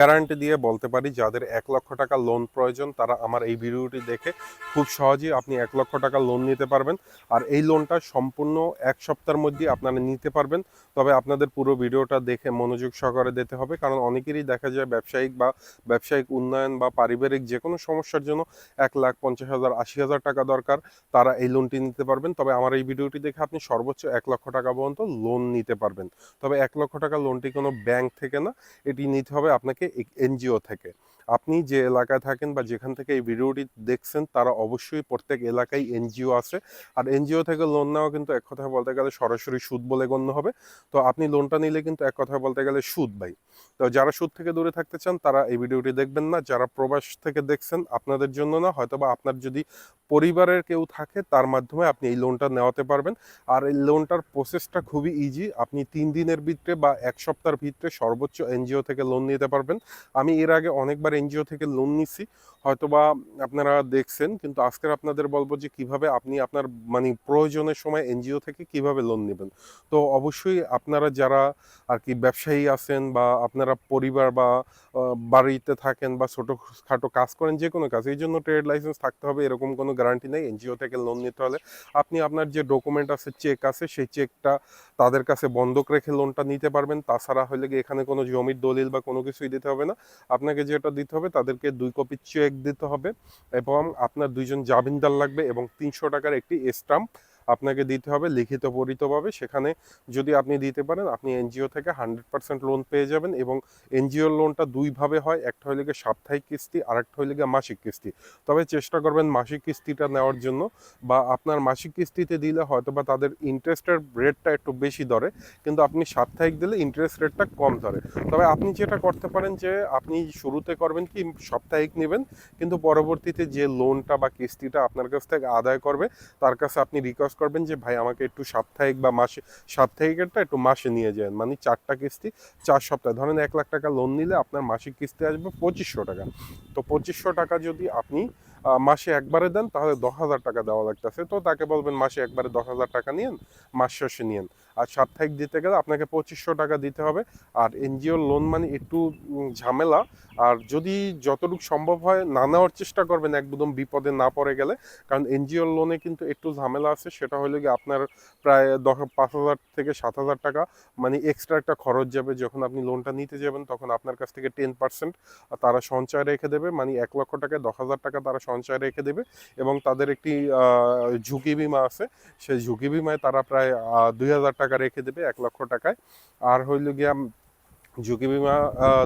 Guarantee দিয়ে বলতে পারি, যাদের এক লক্ষ টাকা লোন প্রয়োজন, তারা আমার এই ভিডিওটি দেখে খুব সহজেই আপনি এক লক্ষ টাকা লোন নিতে পারবেন। আর এই লোনটা সম্পূর্ণ এক সপ্তাহের মধ্যে আপনারা নিতে পারবেন। তবে আপনাদের পুরো ভিডিওটা দেখে মনোযোগ সহকারে দিতে হবে, কারণ অনেকেরই দেখা যায় ব্যবসায়িক বা ব্যবসায়িক উন্নয়ন বা পারিবারিক যে কোনো সমস্যার জন্য এক লাখ পঞ্চাশ হাজার, আশি হাজার টাকা দরকার, তারা এই লোনটি নিতে পারবেন। তবে আমার এই ভিডিওটি দেখে আপনি সর্বোচ্চ এক লক্ষ টাকা পর্যন্ত লোন নিতে পারবেন। তবে এক লক্ষ টাকা লোনটি কোনো ব্যাংক থেকে না, এটি নিতে হবে। আপনাকে এনজিও থেকে। আপনি যে এলাকায় থাকেন বা যেখান থেকে এই ভিডিওটি দেখছেন, তারা অবশ্যই প্রত্যেক এলাকায় এনজিও আছে। আর এনজিও থেকে লোন নেওয়া কিন্তু এক কথায় বলতে গেলে সরাসরি সুদ বলে গণ্য হবে। তো আপনি লোনটা নিলে কিন্তু এক কথায় বলতে গেলে সুদ ভাই। তো যারা সুদ থেকে দূরে থাকতে চান, তারা এই ভিডিওটি দেখবেন না। যারা প্রবাস থেকে দেখছেন, আপনাদের জন্য না, হয়তোবা আপনার যদি পরিবারের কেউ থাকে, তার মাধ্যমে আপনি এই লোনটা নেওয়াতে পারবেন। আর এই লোনটার প্রসেসটা খুবই ইজি আপনি তিন দিনের ভিতরে বা এক সপ্তাহের ভিতরে সর্বোচ্চ এনজিও থেকে লোন নিতে পারবেন। আমি এর আগে অনেকবার এনজিও থেকে লোন নিছি। হয়তোবা আপনারা দেখছেন, কিন্তু আজকের আপনাদের বলব যে কীভাবে আপনি আপনার মানে প্রয়োজনের সময় এনজিও থেকে কীভাবে লোন নেবেন। তো অবশ্যই আপনারা যারা আর কি ব্যবসায়ী আছেন বা আপনারা পরিবার বা বাড়িতে থাকেন বা ছোটোখাটো কাজ করেন, যে কোনো কাজ, এই জন্য ট্রেড লাইসেন্স থাকতে হবে, এরকম কোনো গ্যারান্টি নেই। এনজিও থেকে লোন নিতে হলে আপনি আপনার যে ডকুমেন্ট আছে চেক আছে, সেই চেকটা তাদের কাছে বন্ধক রেখে লোনটা নিতে পারবেন। তাছাড়া হলে এখানে কোনো জমির দলিল বা কোনো কিছুই দিতে হবে না। আপনাকে যেটা দিতে হবে, তাদেরকে দুই কপি চেক দিতে হবে এবং আপনার দুইজন জামিনদার লাগবে এবং তিনশো টাকার একটি স্টাম্প আপনাকে দিতে হবে, লিখিত পরিতভাবে সেখানে যদি আপনি দিতে পারেন, আপনি এনজিও থেকে হান্ড্রেড পার্সেন্ট লোন পেয়ে যাবেন এবং এনজিও লোনটা দুইভাবে হয়, একটা হলে গিয়ে সাপ্তাহিক কিস্তি, আর একটা গিয়ে মাসিক কিস্তি। তবে চেষ্টা করবেন মাসিক কিস্তিটা নেওয়ার জন্য বা আপনার মাসিক কিস্তিতে দিলে হয়তো বা তাদের ইন্টারেস্টের রেটটা একটু বেশি ধরে, কিন্তু আপনি সাপ্তাহিক দিলে ইন্টারেস্ট রেটটা কম ধরে। তবে আপনি যেটা করতে পারেন যে, আপনি শুরুতে করবেন কি, সাপ্তাহিক নেবেন, কিন্তু পরবর্তীতে যে লোনটা বা কিস্তিটা আপনার কাছ থেকে আদায় করবে, তার কাছে আপনি রিকোয়েস্ট করবেন যে, ভাই, আমাকে একটু সাপ্তাহিক বা মাসে, সাপ্তাহিকেরটা একটু মাসে নিয়ে যান। মানে চারটা কিস্তি, চার সপ্তাহে। ধরেন এক লাখ টাকা লোন নিলে আপনার মাসিক কিস্তি আসবে পঁচিশশো টাকা। তো পঁচিশশো টাকা যদি আপনি মাসে একবারে দেন, তাহলে দশ হাজার টাকা দেওয়া লাগতেছে। তো তাকে বলবেন, মাসে একবারে দশ হাজার টাকা নিয়েন, মাস শেষে নিয়েন। আর সাপ্তাহিক দিতে গেলে আপনাকে পঁচিশশো টাকা দিতে হবে। আর এনজিও লোন মানে একটু ঝামেলা। আর যদি যতটুকু সম্ভব হয়, না নেওয়ার চেষ্টা করবেন একদম বিপদে না পড়ে গেলে। কারণ এনজিও লোনে কিন্তু একটু ঝামেলা আছে, সেটা হলে গিয়ে আপনার প্রায় দশ, পাঁচ হাজার থেকে সাত হাজার টাকা মানে এক্সট্রা একটা খরচ যাবে। যখন আপনি লোনটা নিতে যাবেন, তখন আপনার কাছ থেকে টেন পার্সেন্ট তারা সঞ্চয় রেখে দেবে। মানে এক লক্ষ টাকায় দশ হাজার টাকা তারা সঞ্চয় রেখে দেবে এবং তাদের একটি ঝুঁকি বিমা আছে। সেই ঝুঁকি বিমায় তারা প্রায় দুই হাজার টাকা রেখে দেবে, এক লক্ষ টাকায়। আর হইল গিয়া ঝুঁকি বিমা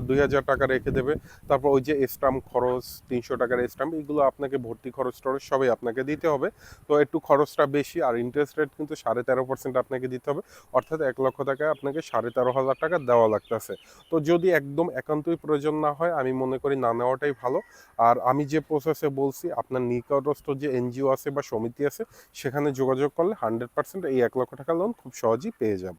দুই হাজার টাকা রেখে দেবে। তারপর ওই যে স্টাম্প খরচ, তিনশো টাকার স্টাম্প, এগুলো আপনাকে ভর্তি খরচ টরচ সবই আপনাকে দিতে হবে। তো একটু খরচটা বেশি আর ইন্টারেস্ট রেট কিন্তু সাড়ে তেরো পার্সেন্ট আপনাকে দিতে হবে। অর্থাৎ এক লক্ষ টাকায় আপনাকে সাড়ে তেরো হাজার টাকা দেওয়া লাগতেছে। তো যদি একদম একান্তই প্রয়োজন না হয়, আমি মনে করি না নেওয়াটাই ভালো। আর আমি যে প্রসেসে বলছি, আপনার নিকটস্থ যে এনজিও আছে বা সমিতি আছে, সেখানে যোগাযোগ করলে হান্ড্রেড পার্সেন্ট এই এক লক্ষ টাকা লোন খুব সহজেই পেয়ে যাবে।